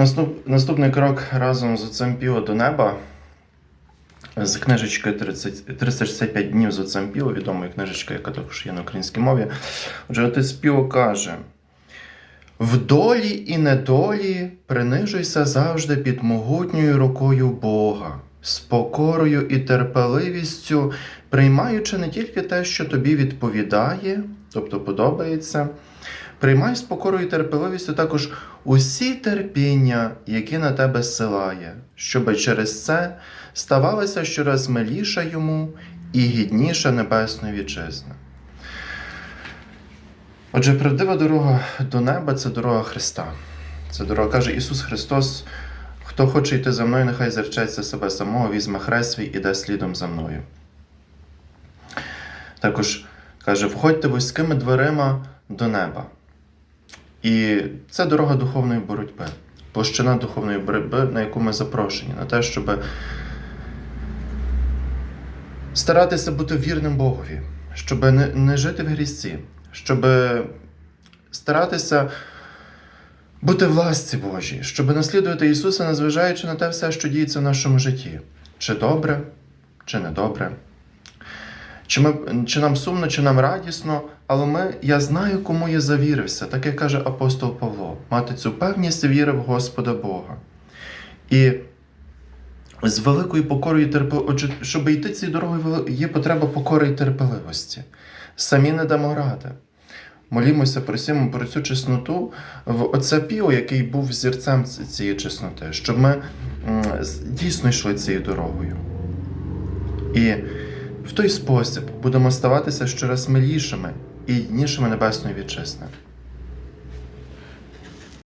Наступ, наступний крок разом з цим піло до неба. З книжечки 30, 365 днів з отцем Піло, відомої книжечки, яка також є на українській мові. Отже, отець Піло каже: в долі і недолі принижуйся завжди під могутньою рукою Бога, з покорою і терпеливістю, приймаючи не тільки те, що тобі відповідає, тобто подобається, приймай з покорою і терпеливістю також усі терпіння, які на тебе зсилає, щоби через це ставалося щораз миліша йому і гідніша небесної вітчизни. Отже, правдива дорога до неба це дорога Христа. Це дорога каже Ісус Христос. Хто хоче йти за мною, нехай зречеться себе самого, візьме хрест свій, іде слідом за мною. Також каже: входьте вузькими дверима до неба. І це дорога духовної боротьби, площина духовної боротьби, на яку ми запрошені, на те, щоб старатися бути вірним Богові, щоб не, не жити в грізці, щоб старатися бути в ласці Божій, щоб наслідувати Ісуса, незважаючи на те все, що діється в нашому житті. Чи добре, чи недобре. Чи, ми, чи нам сумно, чи нам радісно, але ми, я знаю, кому я завірився, так як каже апостол Павло, мати цю певність віри в Господа Бога. І з великою покорою терпеливості, щоб йти цією дорогою, є потреба покори і терпеливості. Самі не дамо ради. Молімося, просимо про цю чесноту в Отця Піо, який був зірцем цієї чесноти, щоб ми дійсно йшли цією дорогою. І в той спосіб будемо ставатися щораз милішими і гіднішими небесної вітчизни.